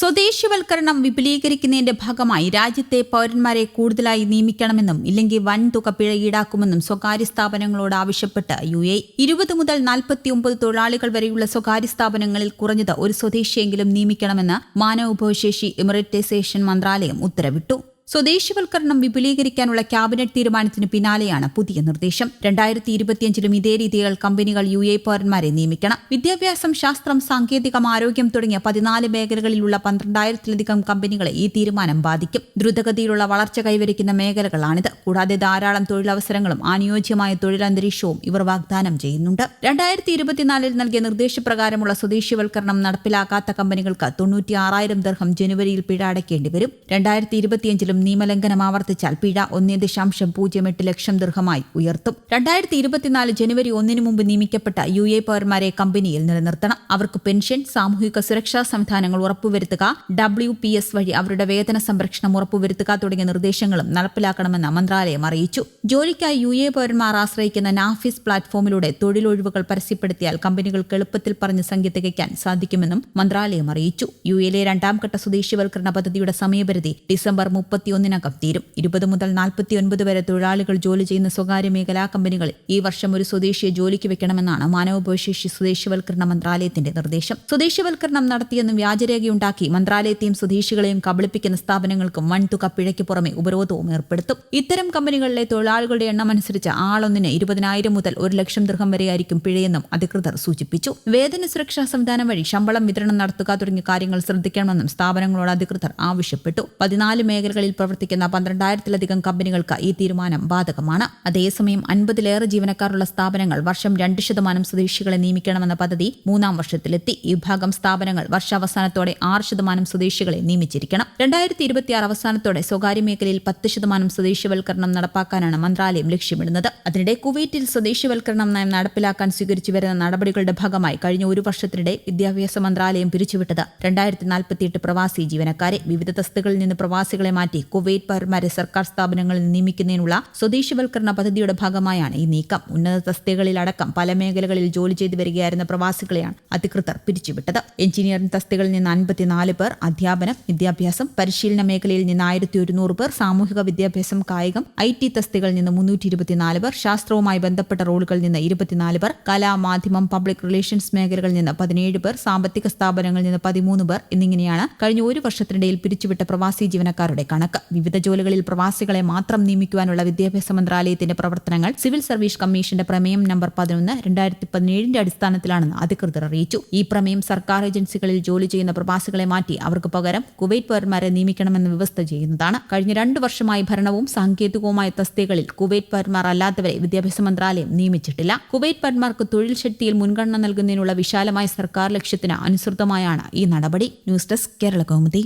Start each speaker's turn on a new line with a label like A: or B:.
A: സ്വദേശിവൽക്കരണം വിപുലീകരിക്കുന്നതിന്റെ ഭാഗമായി രാജ്യത്തെ പൗരന്മാരെ കൂടുതലായി നിയമിക്കണമെന്നും ഇല്ലെങ്കിൽ വൻതുക പിഴ ഈടാക്കുമെന്നും സ്വകാര്യ സ്ഥാപനങ്ങളോട് ആവശ്യപ്പെട്ട് യു എ. ഇരുപത് മുതൽ നാൽപ്പത്തിയൊമ്പത് തൊഴിലാളികൾ വരെയുള്ള സ്വകാര്യ സ്ഥാപനങ്ങളിൽ കുറഞ്ഞത് ഒരു സ്വദേശിയെങ്കിലും നിയമിക്കണമെന്ന് മാനവവിഭവശേഷി എമിറേറ്റൈസേഷൻ മന്ത്രാലയം ഉത്തരവിട്ടു. സ്വദേശിവൽക്കരണം വിപുലീകരിക്കാനുള്ള ക്യാബിനറ്റ് തീരുമാനത്തിന് പിന്നാലെയാണ് പുതിയ നിർദ്ദേശം. രണ്ടായിരത്തി ഇരുപത്തിയഞ്ചിലും ഇതേ രീതിയിൽ കമ്പനികൾ യു എ പൗരന്മാരെ നിയമിക്കണം. വിദ്യാഭ്യാസം ശാസ്ത്രം സാങ്കേതികം ആരോഗ്യം തുടങ്ങിയ പതിനാല് മേഖലകളിലുള്ള പന്ത്രണ്ടായിരത്തിലധികം കമ്പനികളെ ഈ തീരുമാനം ബാധിക്കും. ദ്രുതഗതിയിലുള്ള വളർച്ച കൈവരിക്കുന്ന മേഖലകളാണിത്. കൂടാതെ ധാരാളം തൊഴിലവസരങ്ങളും അനുയോജ്യമായ തൊഴിലന്തരീക്ഷവും ഇവർ വാഗ്ദാനം ചെയ്യുന്നുണ്ട്. രണ്ടായിരത്തി ഇരുപത്തിനാലിൽ നൽകിയ നിർദ്ദേശപ്രകാരമുള്ള സ്വദേശിവൽക്കരണം നടപ്പിലാക്കാത്ത കമ്പനികൾക്ക് തൊണ്ണൂറ്റി ആറായിരം ദർഹം ജനുവരിയിൽ പിഴ അടയ്ക്കേണ്ടി വരും. രണ്ടായിരത്തി ഇരുപത്തിയഞ്ചിലും നിയമലംഘനം ആവർത്തിച്ചാൽ പിഴ ഒന്നേ ദശാംശം പൂജ്യം എട്ട് ലക്ഷം ദീർഘമായി ഉയർത്തും. രണ്ടായിരത്തി ഇരുപത്തിനാല് ജനുവരി ഒന്നിനു മുമ്പ് നിയമിക്കപ്പെട്ട യു എ പൗരന്മാരെ കമ്പനിയിൽ നിലനിർത്തണം. അവർക്ക് പെൻഷൻ സാമൂഹിക സുരക്ഷാ സംവിധാനങ്ങൾ ഉറപ്പുവരുത്തുക ഡബ്ല്യു പി എസ് വഴി അവരുടെ വേതന സംരക്ഷണം ഉറപ്പുവരുത്തുക തുടങ്ങിയ നിർദ്ദേശങ്ങളും നടപ്പിലാക്കണമെന്ന് മന്ത്രാലയം അറിയിച്ചു. ജോലിക്കായി യു എ പൗരന്മാർ ആശ്രയിക്കുന്ന നാഫിസ് പ്ലാറ്റ്ഫോമിലൂടെ തൊഴിലൊഴിവുകൾ പരസ്യപ്പെടുത്തിയാൽ കമ്പനികൾക്ക് എളുപ്പത്തിൽ പറഞ്ഞ് സംഖ്യ തികയ്ക്കാൻ സാധിക്കുമെന്നും മന്ത്രാലയം അറിയിച്ചു. യു എയിലെ രണ്ടാം ഘട്ട സ്വദേശിവൽക്കരണ പദ്ധതിയുടെ സമയപരിധി ഡിസംബർ മുപ്പത്തിയൊന്നിനകം തീരും. ഇരുപത് മുതൽ നാൽപ്പത്തിയൊൻപത് വരെ തൊഴിലാളികൾ ജോലി ചെയ്യുന്ന സ്വകാര്യ മേഖലാ കമ്പനികളിൽ ഈ വർഷം ഒരു സ്വദേശിയെ ജോലിക്ക് വെക്കണമെന്നാണ് മാനവോപശേഷി സ്വദേശിവൽക്കരണ മന്ത്രാലയത്തിന്റെ നിർദ്ദേശം. സ്വദേശിവൽക്കരണം നടത്തിയെന്നും വ്യാജരേഖയുണ്ടാക്കി മന്ത്രാലയത്തെയും സ്വദേശികളെയും കബളിപ്പിക്കുന്ന സ്ഥാപനങ്ങൾക്കും വൻതുക പിഴയ്ക്ക് പുറമെ ഉപരോധവും ഏർപ്പെടുത്തും. ഇത്തരം കമ്പനികളിലെ തൊഴിലാളികളുടെ എണ്ണം അനുസരിച്ച് ആളൊന്നിന് ഇരുപതിനായിരം മുതൽ ഒരു ലക്ഷം ദൃഹം വരെയായിരിക്കും പിഴയെന്നും അധികൃതർ സൂചിപ്പിച്ചു. വേതന സുരക്ഷാ സംവിധാനം വഴി ശമ്പളം വിതരണം നടത്തുക തുടങ്ങിയ കാര്യങ്ങൾ ശ്രദ്ധിക്കണമെന്നും സ്ഥാപനങ്ങളോട് അധികൃതർ ആവശ്യപ്പെട്ടു. പതിനാല് മേഖലകളിൽ പ്രവർത്തിക്കുന്ന പന്ത്രണ്ടായിരത്തിലധികം കമ്പനികൾക്ക് ഈ തീരുമാനം ബാധകമാണ്. അതേസമയം അൻപതിലേറെ ജീവനക്കാരുള്ള സ്ഥാപനങ്ങൾ വർഷം രണ്ട് ശതമാനം സ്വദേശികളെ നിയമിക്കണമെന്ന പദ്ധതി മൂന്നാം വർഷത്തിലെത്തി. ഈ വിഭാഗം സ്ഥാപനങ്ങൾ വർഷാവസാനത്തോടെ ആറ് ശതമാനം സ്വദേശികളെ നിയമിച്ചിരിക്കണം. രണ്ടായിരത്തി ഇരുപത്തിയാറ് അവസാനത്തോടെ സ്വകാര്യ മേഖലയിൽ പത്ത് ശതമാനം സ്വദേശിവൽക്കരണം നടപ്പാക്കാനാണ് മന്ത്രാലയം ലക്ഷ്യമിടുന്നത്. അതിനിടെ കുവൈറ്റിൽ സ്വദേശിവൽക്കരണം നയം നടപ്പിലാക്കാൻ സ്വീകരിച്ചു വരുന്ന നടപടികളുടെ ഭാഗമായി കഴിഞ്ഞ ഒരു വർഷത്തിനിടെ വിദ്യാഭ്യാസ മന്ത്രാലയം പിരിച്ചുവിട്ടത്. രണ്ടായിരത്തി നാൽപ്പത്തിയെട്ട് പ്രവാസി ജീവനക്കാരെ വിവിധ തസ്തികളിൽ നിന്ന് പ്രവാസികളെ മാറ്റി കുവൈറ്റ് പൗരന്മാരെ സർക്കാർ സ്ഥാപനങ്ങളിൽ നിയമിക്കുന്നതിനുള്ള സ്വദേശിവൽക്കരണ പദ്ധതിയുടെ ഭാഗമായാണ് ഈ നീക്കം. ഉന്നത തസ്തികകളിലടക്കം പല മേഖലകളിൽ ജോലി ചെയ്തു വരികയായിരുന്ന പ്രവാസികളെയാണ് അധികൃതർ പിരിച്ചുവിട്ടത്. എഞ്ചിനീയറിംഗ് തസ്തികളിൽ നിന്ന് അൻപത്തിനാല് പേർ അധ്യാപനം വിദ്യാഭ്യാസം പരിശീലന മേഖലയിൽ നിന്ന് ആയിരത്തി ഒരുന്നൂറ് പേർ സാമൂഹിക വിദ്യാഭ്യാസം കായികം ഐ ടി തസ്തികളിൽ നിന്ന് മുന്നൂറ്റി ഇരുപത്തിനാല് പേർ ശാസ്ത്രവുമായി ബന്ധപ്പെട്ട റോളുകളിൽ നിന്ന് ഇരുപത്തിനാല് പേർ കലാ മാധ്യമം പബ്ലിക് റിലേഷൻസ് മേഖലകളിൽ നിന്ന് പതിനേഴ് പേർ സാമ്പത്തിക സ്ഥാപനങ്ങളിൽ നിന്ന് പതിമൂന്ന് പേർ എന്നിങ്ങനെയാണ് കഴിഞ്ഞ ഒരു വർഷത്തിനിടയിൽ പിരിച്ചുവിട്ട പ്രവാസി ജീവനക്കാരുടെ കണക്ക് വിവിധ ജോലികളിൽ പ്രവാസികളെ മാത്രം നിയമിക്കുവാനുള്ള വിദ്യാഭ്യാസ മന്ത്രാലയത്തിന്റെ പ്രവർത്തനങ്ങൾ സിവിൽ സർവീസ് കമ്മീഷന്റെ പ്രമേയം നമ്പർ പതിനൊന്ന് രണ്ടായിരത്തി പതിനേഴിന്റെ അടിസ്ഥാനത്തിലാണെന്ന് അധികൃതർ അറിയിച്ചു. ഈ പ്രമേയം സർക്കാർ ഏജൻസികളിൽ ജോലി ചെയ്യുന്ന പ്രവാസികളെ മാറ്റി അവർക്ക് പകരം കുവൈറ്റ് പൗരന്മാരെ നിയമിക്കണമെന്ന് വ്യവസ്ഥ ചെയ്യുന്നതാണ്. കഴിഞ്ഞ രണ്ടു വർഷമായി ഭരണവും സാങ്കേതികവുമായ തസ്തികകളിൽ കുവൈറ്റ് പൗരന്മാർ അല്ലാത്തവരെ വിദ്യാഭ്യാസ മന്ത്രാലയം നിയമിച്ചിട്ടില്ല. കുവൈറ്റ് പൗരന്മാർക്ക് തൊഴിൽ ശക്തിയിൽ മുൻഗണന നൽകുന്നതിനുള്ള വിശാലമായ സർക്കാർ ലക്ഷ്യത്തിന് അനുസൃതമായാണ് ഈ നടപടി. News desk Kerala Kaumudi.